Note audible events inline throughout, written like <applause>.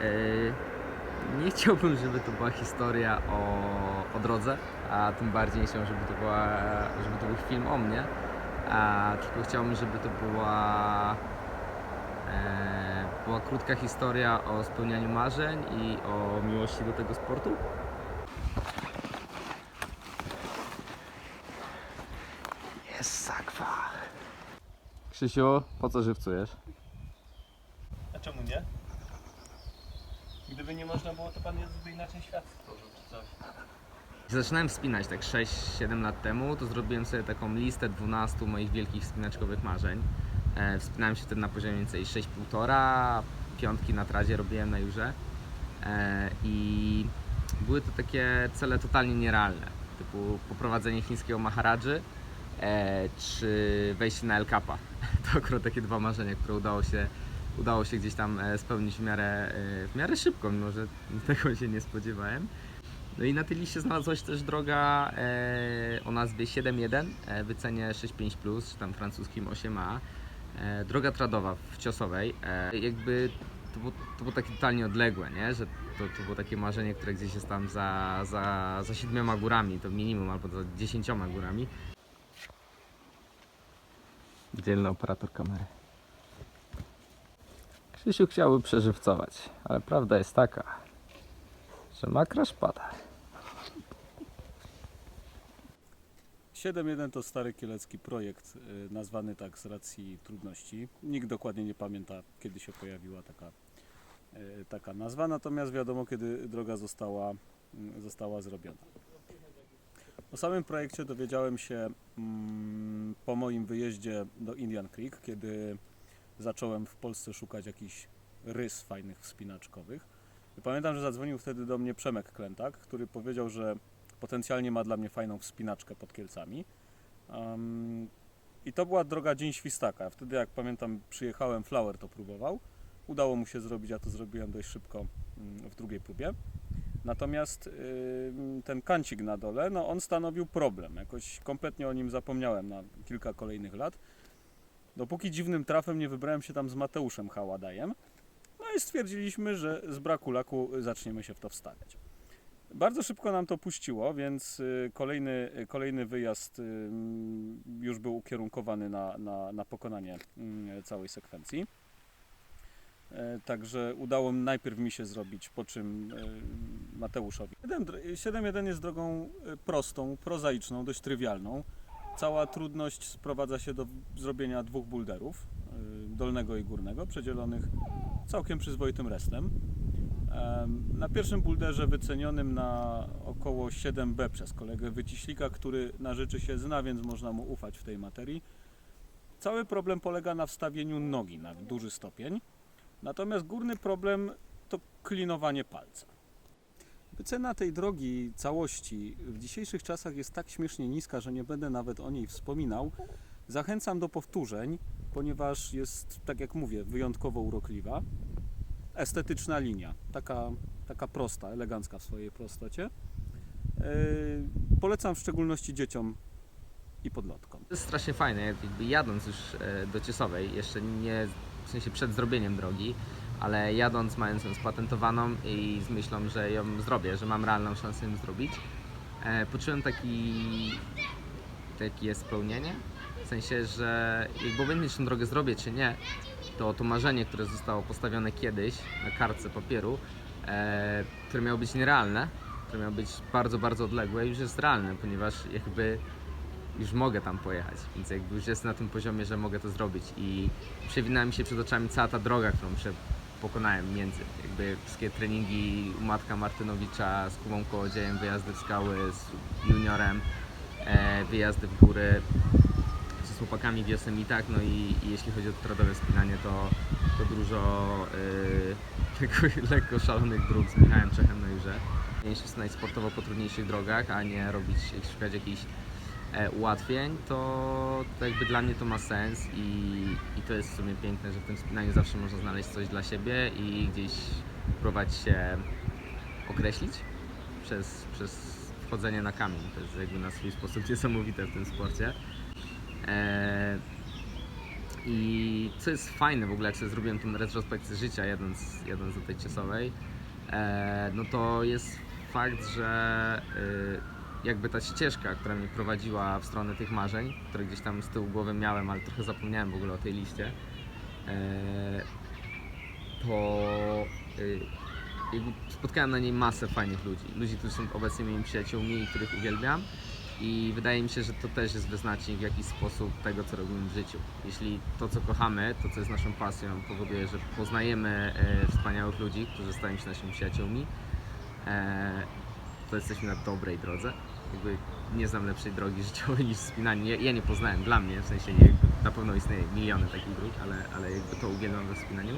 E, nie chciałbym, żeby to była historia o, o drodze, a tym bardziej nie chciałbym, żeby to, była, żeby to był film o mnie, a tylko chciałbym, żeby to była, e, była krótka historia o spełnianiu marzeń i o miłości do tego sportu. Jest sakwa. Krzysiu, po co żywcujesz? A czemu nie? Gdyby nie można było, to pan by inaczej świat stworzył czy coś. Zaczynałem wspinać tak 6-7 lat temu, to zrobiłem sobie taką listę 12 moich wielkich wspinaczkowych marzeń. E, wspinałem się wtedy na poziomie więcej 6,5, piątki na tradzie robiłem na jurze. E, I były to takie cele totalnie nierealne, typu poprowadzenie chińskiego Maharadży e, czy wejście na El Capa. <laughs> To akurat takie dwa marzenia, które udało się, udało się gdzieś tam e, spełnić w miarę, e, w miarę szybko, mimo że <laughs> tego się nie spodziewałem. No i na tej liście znalazła się też droga e, o nazwie 7.1 e, w cenie 6.5+, czy tam francuskim 8A. E, droga tradowa w Ciosowej. Jakby to było, to było takie totalnie odległe, nie? że to, to było takie marzenie, które gdzieś jest tam za, za, za siedmioma górami, to minimum, albo za dziesięcioma górami. Dzielny operator kamery. Krzysiu chciałby przeżywcować, ale prawda jest taka, że makraż pada. 7.1 to stary kielecki projekt, y, nazwany tak z racji trudności. Nikt dokładnie nie pamięta, kiedy się pojawiła taka, y, taka nazwa, natomiast wiadomo, kiedy droga została, y, została zrobiona. O samym projekcie dowiedziałem się mm, po moim wyjeździe do Indian Creek, kiedy zacząłem w Polsce szukać jakichś rys fajnych wspinaczkowych. I pamiętam, że zadzwonił wtedy do mnie Przemek Klętak, który powiedział, że potencjalnie ma dla mnie fajną wspinaczkę pod Kielcami. Em, I to była droga Dzień Świstaka. Wtedy, jak pamiętam, przyjechałem, Flower to próbował. Udało mu się zrobić, ja to zrobiłem dość szybko mm, w drugiej próbie. Natomiast ym, ten kancik na dole, no on stanowił problem. Jakoś kompletnie o nim zapomniałem na kilka kolejnych lat. Dopóki dziwnym trafem nie wybrałem się tam z Mateuszem Haładajem. No i stwierdziliśmy, że z braku laku zaczniemy się w to wstawiać. Bardzo szybko nam to puściło, więc y, kolejny, y, kolejny wyjazd y, mm, już był ukierunkowany na, na, na pokonanie mm, całej sekwencji. E, Także udało najpierw mi się zrobić, po czym Mateuszowi. 7.1 jest drogą prostą, prozaiczną, dość trywialną. Cała trudność sprowadza się do zrobienia dwóch bulderów, e, dolnego i górnego, przedzielonych całkiem przyzwoitym restem. Em, Na pierwszym bulderze wycenionym na około 7B przez kolegę wyciślika, który na rzeczy się zna, więc można mu ufać w tej materii. Cały problem polega na wstawieniu nogi na duży stopień. Natomiast górny problem to klinowanie palca. Wycena tej drogi całości w dzisiejszych czasach jest tak śmiesznie niska, że nie będę nawet o niej wspominał. Zachęcam do powtórzeń, ponieważ jest, tak jak mówię, wyjątkowo urokliwa. Estetyczna linia, taka, taka prosta, elegancka w swojej prostocie. Yy, polecam w szczególności dzieciom i podlotkom. To jest strasznie fajne, jakby jadąc już e, do Ciesowej, jeszcze nie w sensie przed zrobieniem drogi, ale jadąc, mając ją spatentowaną i z myślą, że ją zrobię, że mam realną szansę ją zrobić, e, poczułem taki, takie spełnienie. W sensie, że jakby obojętnie czy tę drogę zrobię, czy nie, to to marzenie, które zostało postawione kiedyś na kartce papieru, e, które miało być nierealne, które miało być bardzo, bardzo odległe, już jest realne, ponieważ jakby już mogę tam pojechać, więc jakby już jest na tym poziomie, że mogę to zrobić i przewinęła mi się przed oczami cała ta droga, którą prze pokonałem między. Jakby wszystkie treningi u Matka Martynowicza z Kubą Kołodziejem, wyjazdy w skały z juniorem, e, wyjazdy w góry z chłopakami w Yosemitach, no i, i jeśli chodzi o tradowe spinanie, to, to dużo e, <laughs> lekko, lekko szalonych dróg z Michałem Czechem na Jurze. Jeśli spinać sportowo po trudniejszych drogach, a nie robić, szukać jakichś ułatwień, to, to jakby dla mnie to ma sens i, i to jest w sumie piękne, że w tym spinaniu zawsze można znaleźć coś dla siebie i gdzieś próbować się określić przez, przez wchodzenie na kamień. To jest jakby na swój sposób <laughs> niesamowite w tym sporcie. E, I co jest fajne w ogóle, jak sobie zrobiłem tą retrospekcję życia, jadąc, jadąc do tej ciesowej, e, no to jest fakt, że y, jakby ta ścieżka, która mnie prowadziła w stronę tych marzeń, które gdzieś tam z tyłu głowy miałem, ale trochę zapomniałem w ogóle o tej liście, e, to jakby spotkałem na niej masę fajnych ludzi. Ludzi, którzy są obecnie moimi przyjaciółmi i których uwielbiam. I wydaje mi się, że to też jest wyznacznik w jakiś sposób tego, co robimy w życiu. Jeśli to, co kochamy, to, co jest naszą pasją, powoduje, że poznajemy e, wspaniałych ludzi, którzy stają się naszymi przyjaciółmi, e, to jesteśmy na dobrej drodze. Jakby nie znam lepszej drogi <laughs> życiowej niż wspinanie. Ja, nie poznałem dla mnie, w sensie na pewno istnieje miliony takich dróg, ale, ale jakby to uwielbiam we wspinaniu.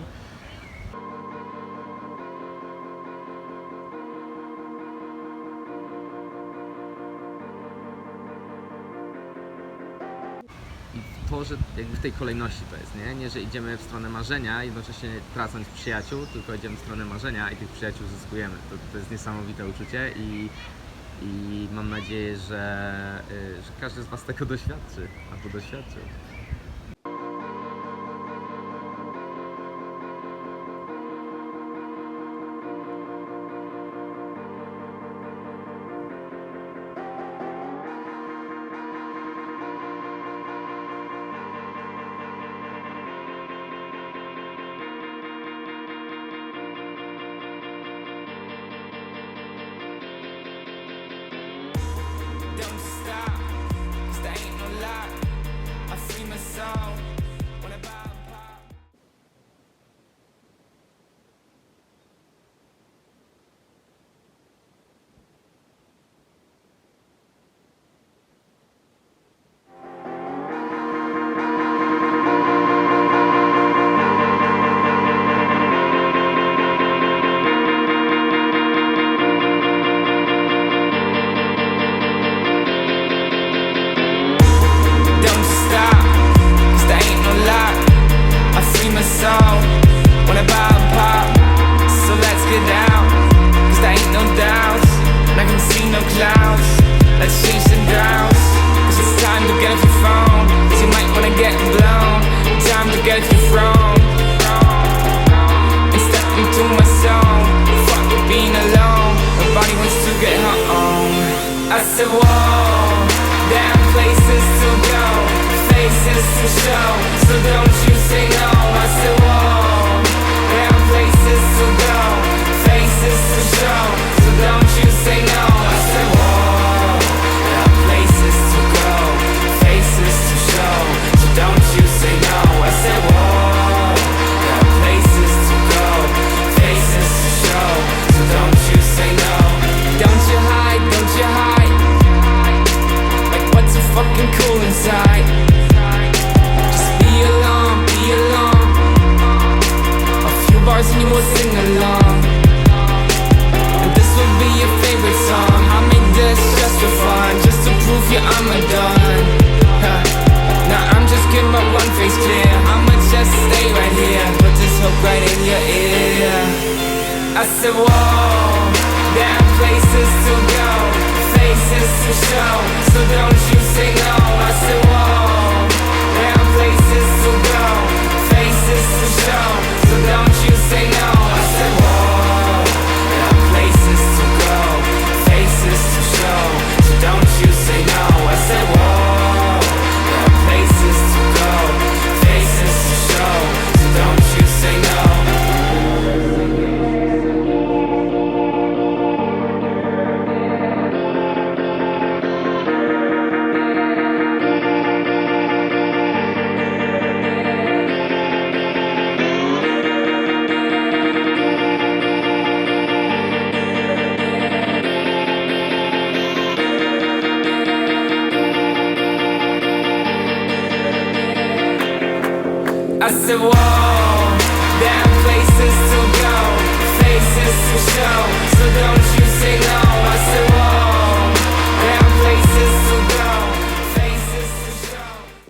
To, że jakby w tej kolejności to jest, nie? Nie, że idziemy w stronę marzenia, jednocześnie tracąc przyjaciół, tylko idziemy w stronę marzenia i tych przyjaciół zyskujemy. To, to jest niesamowite uczucie i, i mam nadzieję, że, y, że każdy z Was tego doświadczy, albo doświadczył. Soul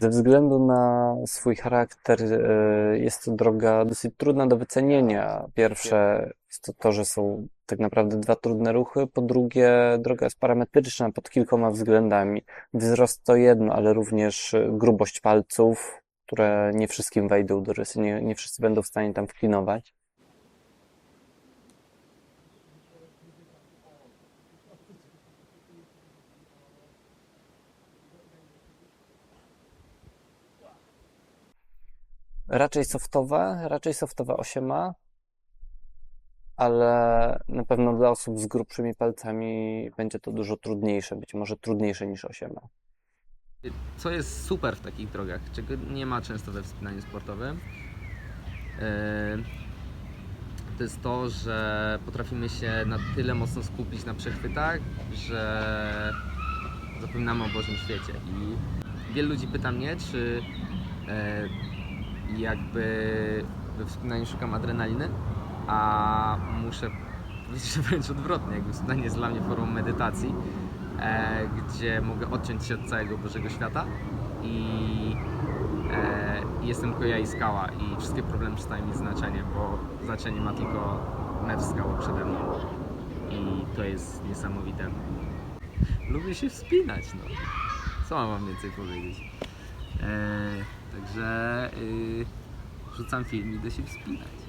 Ze względu na swój charakter e, jest to droga dosyć trudna do wycenienia. Pierwsze jest to to, że są tak naprawdę dwa trudne ruchy. Po drugie, droga jest parametryczna pod kilkoma względami. Wzrost to jedno, ale również e, grubość palców, które nie wszystkim wejdą do rysy, nie, nie wszyscy będą w stanie tam wklinować. Raczej softowe, raczej softowe 8, ale na pewno dla osób z grubszymi palcami będzie to dużo trudniejsze, być może trudniejsze niż 8. Co jest super w takich drogach, czego nie ma często we wspinaniu sportowym, e, to jest to, że potrafimy się na tyle mocno skupić na przechwytach, że zapominamy o Bożym świecie. I wielu ludzi pyta mnie, czy e, jakby we wspinaniu szukam adrenaliny, a muszę powiedzieć, że wręcz odwrotnie. Jakby wspinanie jest dla mnie formą medytacji, e, gdzie mogę odciąć się od całego Bożego świata i e, i jestem tylko ja i skała i wszystkie problemy przestają mieć znaczenie, bo znaczenie ma tylko metr skały przede mną i to jest niesamowite. Lubię się wspinać, no. Co mam wam więcej powiedzieć? E, także y, rzucam film i idę się wspinać.